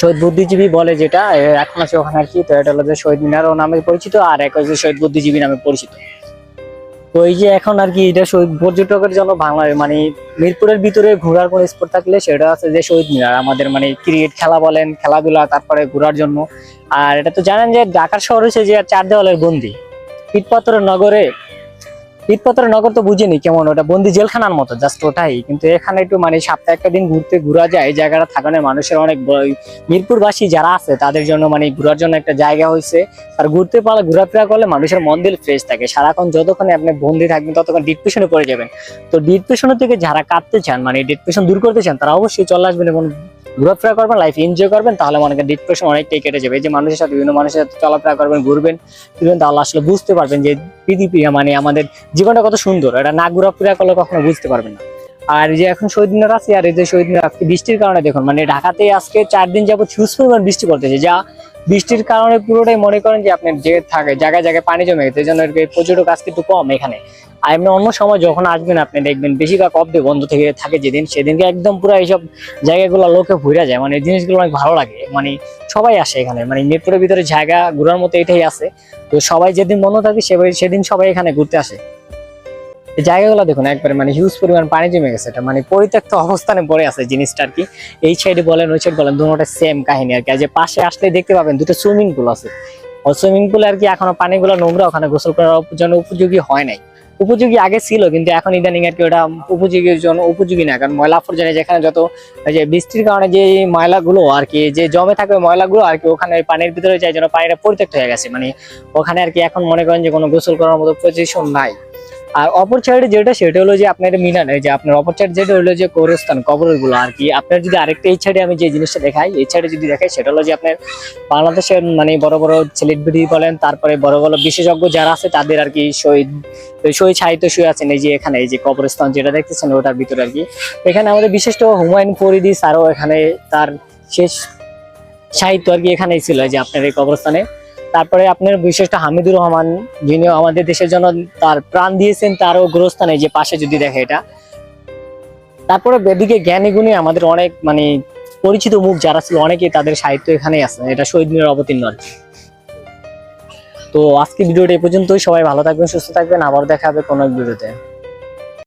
শহীদ বুদ্ধিজীবী বলে যেটা এখন আছে ওখানে আর কি, তো এটা হলো যে শহীদ মিনারও নামে পরিচিত, আর এক হচ্ছে শহীদ বুদ্ধিজীবী নামে পরিচিত। তো এই যে এখন আর কি এটা শহীদ, পর্যটকের জন্য বাংলার মানে মিরপুরের ভিতরে ঘোরার কোনো স্পট থাকলে সেটা আছে যে শহীদ মিনার, আমাদের মানে ক্রিকেট খেলা বলেন, খেলাধুলা, তারপরে ঘোরার জন্য। আর এটা তো জানেন যে ঢাকার শহর হচ্ছে যে চার দেওয়ালের বন্দি পিটপাথরের নগরে পিটপাথরের নগর তো বুঝিনি কেমন, ওটা বন্দি জেলখানার মতো জাস্ট ওটাই। কিন্তু এখানে একটু মানে সপ্তাহে একটা দিন ঘুরতে ঘোরা যায়, জায়গাটা থাকানোর মানুষের অনেক মিরপুরবাসী যারা আছে, তাদের জন্য মানে ঘোরার জন্য একটা জায়গা হয়েছে আর ঘুরতে পারলে, ঘোরাফেরা করলে মানুষের মন দিল ফ্রেশ থাকে। সারাক্ষণ যতক্ষণে আপনি বন্দি থাকবেন, ততক্ষণ ডিপ্রেশনে পড়ে যাবেন। তো ডিপ্রেশনের থেকে যারা কাটতে চান মানে ডিপ্রেশন দূর করতে চান, তারা অবশ্যই চলে আসবেন এবং ঘোরাফেরা করবেন লাইফ এনজয় করবেন, তাহলে মনে করেন ডিপ্রেশন অনেকটাই কেটে যাবে। যে মানুষের সাথে বিভিন্ন মানুষের সাথে চলাফেরা করবেন, ঘুরবেন ফিরবেন তাহলে আসলে বুঝতে পারবেন যে পৃথিবী মানে আমাদের জীবনটা কত সুন্দর। এটা না ঘোরাফেরা করলে কখনো বুঝতে পারবেন না। আর যে এখন শহীদ মিনার আছে, আর এই যে শহীদ মিনার আজকে বৃষ্টির কারণে দেখুন মানে ঢাকাতে আজকে চার দিন যাবত হিউজ পরিমাণ বৃষ্টি পড়তেছে, যা বৃষ্টির কারণে পুরোটাই মনে করেন যে আপনার যে থাকে, জায়গায় জায়গায় পানি জমে গেছে এই জন্য পর্যটক আজকে একটু কম এখানে। আর এমনি অন্য সময় যখন আসবেন, আপনি দেখবেন বেশিরভাগ অব্দে বন্ধ থেকে থাকে যেদিন, সেদিনকে একদম পুরো এইসব জায়গাগুলো লোকে ঘুরে যায়। মানে এই জিনিসগুলো অনেক ভালো লাগে। মানে সবাই আসে এখানে। মানে মিরপুরের ভিতরে জায়গা ঘোরার মতো এটাই আছে। তো সবাই যেদিন বন্ধ থাকে সেদিন সবাই এখানে ঘুরতে আসে। জায়গাগুলো দেখুন, একবারে মানে হিউজ পরিমাণ পানি জমে গেছে। এটা মানে পরিত্যক্ত অবস্থানে পড়ে আছে জিনিসটা আর কি। এই সাইডে বলেন, ওই সাইড বলেন, দুটোটা সেম কাহিনী আর কি। যে পাশে আসলে দেখতে পাবেন দুটো সুইমিং পুল আছে। সুইমিং পুল আর কি এখনও পানিগুলো নোংরা, ওখানে গোসল করার জন্য উপযোগী হয় নাই। উপযোগী আগে ছিল, কিন্তু এখন ইদানিং আর কি ওটা উপযোগীর জন্য উপযোগী না। কারণ ময়লা আবর্জনা যেখানে যত যে বৃষ্টির কারণে যে ময়লাগুলো আর কি, যে জমে থাকে ময়লাগুলো আর কি ওখানে পানির ভিতরে যায় যেন পানিটা পরিত্যক্ত হয়ে গেছে। মানে ওখানে আর কি এখন মনে করেন যে কোনো গোসল করার মতো পজিশন নাই। আর অপর সাইডে যেটা, সেটা হলো যে আপনার মিনার যে আপনার অপর সাইড যেটা হলো যে কবরস্থান কবরেরগুলো আর কি। আপনার যদি আরেকটা এই সাইডে আমি যে জিনিসটা দেখাই, এই সাইডে যদি দেখাই, সেটা হলো যে আপনার বাংলাদেশের মানে বড় বড় সেলিব্রিটি বলেন, তারপরে বড় বড় বিশেষজ্ঞ যারা আছে, তাদের আর কি শহীদ শহীদ সাহিত্য শুয়ে আছেন এই যে এখানে, এই যে কবরস্থান যেটা দেখতেছেন, ওটার ভিতরে আর কি। এখানে আমাদের বিশিষ্ট হুমায়ুন ফরিদি স্যারও এখানে তার শেষ সাহিত্য আর কি এখানেই ছিল যে আপনার এই কবরস্থানে। তারপরে আপনার বিশিষ্ট হামিদুর রহমান যিনি আমাদের দেশের জন্য তার প্রাণ দিয়েছেন, তারও গোরস্থানে যে পাশে যদি দেখে এটা তারপরে বেদিকে জ্ঞানী গুণী আমাদের অনেক মানে পরিচিত মুখ যারা ছিল, অনেকেই তাদের সাহিত্য এখানেই আছে, এটা শহীদ মিনার অবতীর্ণ আর। তো আজকে ভিডিওটা এই পর্যন্তই, সবাই ভালো থাকবেন, সুস্থ থাকবেন, আবার দেখা হবে কোনো এক ভিডিওতে